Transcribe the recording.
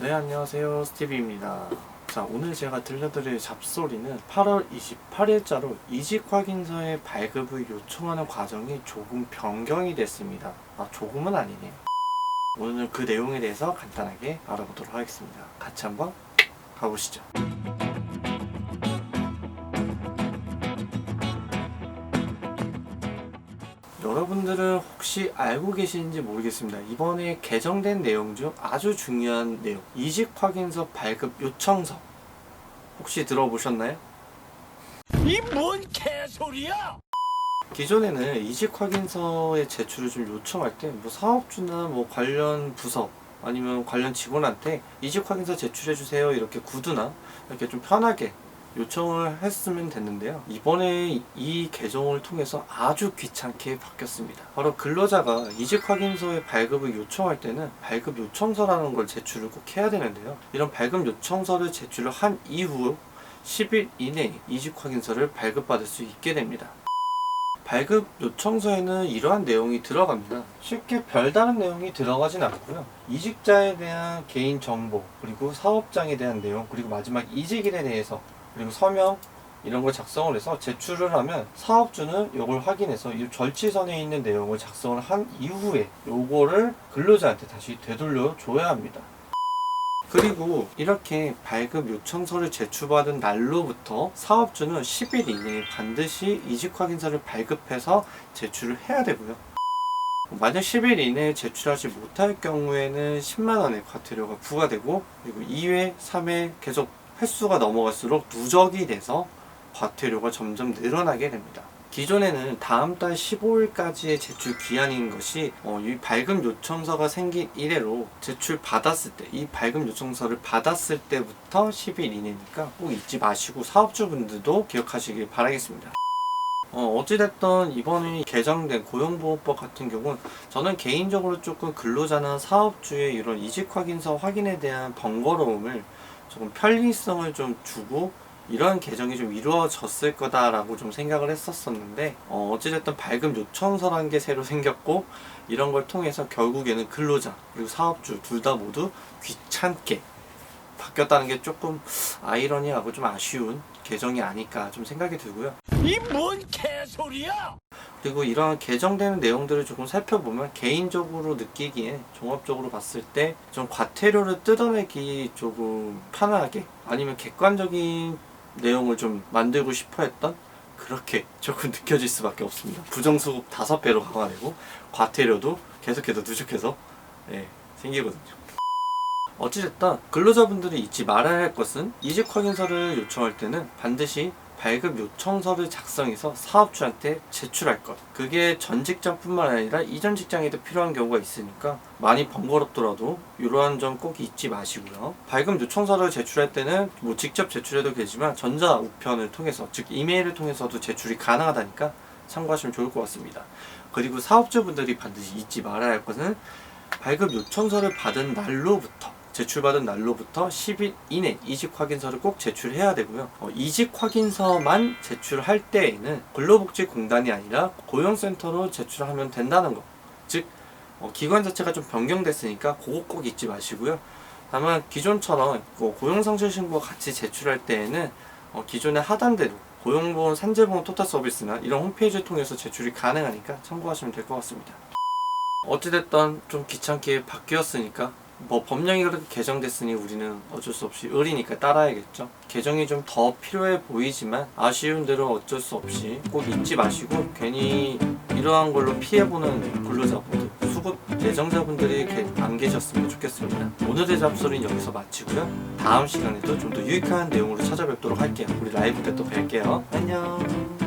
네 안녕하세요. 스티비입니다. 자 오늘 제가 들려드릴 잡소리는 8월 28일자로 이직 확인서의 발급을 요청하는 과정이 조금 변경이 됐습니다. 아 조금은 아니네요. 오늘은 그 내용에 대해서 간단하게 알아보도록 하겠습니다. 같이 한번 가보시죠 여러분들은 혹시 알고 계시는지 모르겠습니다. 이번에 개정된 내용 중 아주 중요한 내용, 이직 확인서 발급 요청서. 혹시 들어보셨나요? 이 뭔 개소리야! 기존에는 이직 확인서의 제출을 좀 요청할 때 뭐 사업주나 뭐 관련 부서 아니면 관련 직원한테 이직 확인서 제출해 주세요 이렇게 구두나 이렇게 좀 편하게 요청을 했으면 됐는데요. 이번에 이- 이 개정을 통해서 아주 귀찮게 바뀌었습니다. 바로 근로자가 이직 확인서의 발급을 요청할 때는 발급 요청서라는 걸 제출을 꼭 해야 되는데요. 이런 발급 요청서를 제출을 한 이후 10일 이내에 이직 확인서를 발급받을 수 있게 됩니다. 발급 요청서에는 이러한 내용이 들어갑니다. 쉽게 별다른 내용이 들어가진 않고요. 이직자에 대한 개인 정보, 그리고 사업장에 대한 내용, 그리고 마지막 이직일에 대해서, 그리고 서명, 이런 걸 작성을 해서 제출을 하면 사업주는 이걸 확인해서 이 절치선에 있는 내용을 작성을 한 이후에 요거를 근로자한테 다시 되돌려 줘야 합니다. 그리고 이렇게 발급 요청서를 제출받은 날로부터 사업주는 10일 이내에 반드시 이직 확인서를 발급해서 제출을 해야 되고요. 만약 10일 이내에 제출하지 못할 경우에는 10만 원의 과태료가 부과되고 그리고 2회, 3회 계속 횟수가 넘어갈수록 누적이 돼서 과태료가 점점 늘어나게 됩니다. 기존에는 다음 달 15일까지의 제출 기한인 것이 어, 이 발급 요청서가 생긴 이래로 제출 받았을 때 이 발급 요청서를 받았을 때부터 10일 이내니까 꼭 잊지 마시고 사업주분들도 기억하시길 바라겠습니다. 어, 어찌됐든 이번에 개정된 고용보호법 같은 경우는 저는 개인적으로 조금 근로자나 사업주의 이런 이직 확인서 확인에 대한 번거로움을 조금 편리성을 좀 주고 이런 개정이 좀 이루어졌을 거다라고 좀 생각을 했었었는데 어, 어찌됐든 발급 요청서라는 게 새로 생겼고 이런 걸 통해서 결국에는 근로자 그리고 사업주 둘 다 모두 귀찮게 바뀌었다는 게 조금 아이러니하고 좀 아쉬운 개정이 아닐까 좀 생각이 들고요. 이 뭔 개소리야! 그리고 이런 개정되는 내용들을 조금 살펴보면 개인적으로 느끼기에 종합적으로 봤을 때 좀 과태료를 뜯어내기 조금 편하게 아니면 객관적인 내용을 좀 만들고 싶어 했던 그렇게 조금 느껴질 수밖에 없습니다. 부정수급 다섯 배로 강화되고 과태료도 계속해서 누적해서 예, 생기거든요. 어찌됐든 근로자분들이 잊지 말아야 할 것은 이직 확인서를 요청할 때는 반드시 발급 요청서를 작성해서 사업주한테 제출할 것. 그게 전 직장뿐만 아니라 이전 직장에도 필요한 경우가 있으니까 많이 번거롭더라도 이러한 점 꼭 잊지 마시고요. 발급 요청서를 제출할 때는 뭐 직접 제출해도 되지만 전자 우편을 통해서 즉 이메일을 통해서도 제출이 가능하다니까 참고하시면 좋을 것 같습니다. 그리고 사업주분들이 반드시 잊지 말아야 할 것은 발급 요청서를 받은 날로부터 제출받은 날로부터 10일 이내 이직 확인서를 꼭 제출해야 되고요. 어, 이직 확인서만 제출할 때에는 근로복지공단이 아니라 고용센터로 제출하면 된다는 거. 즉 어, 기관 자체가 좀 변경됐으니까 그거 꼭 잊지 마시고요. 다만 기존처럼 그 고용상실신고와 같이 제출할 때에는 어, 기존에 하던 대로 고용보험, 산재보험 토탈 서비스나 이런 홈페이지를 통해서 제출이 가능하니까 참고하시면 될 것 같습니다. 어찌됐든 좀 귀찮게 바뀌었으니까 뭐 법령이 그렇게 개정됐으니 우리는 어쩔 수 없이 의리니까 따라야겠죠. 개정이 좀 더 필요해 보이지만 아쉬운 대로 어쩔 수 없이 꼭 잊지 마시고 괜히 이러한 걸로 피해보는 근로자분들, 수급 예정자분들이 안 계셨으면 좋겠습니다. 오늘의 잡소리는 여기서 마치고요. 다음 시간에도 좀 더 유익한 내용으로 찾아뵙도록 할게요. 우리 라이브 때 또 뵐게요. 안녕.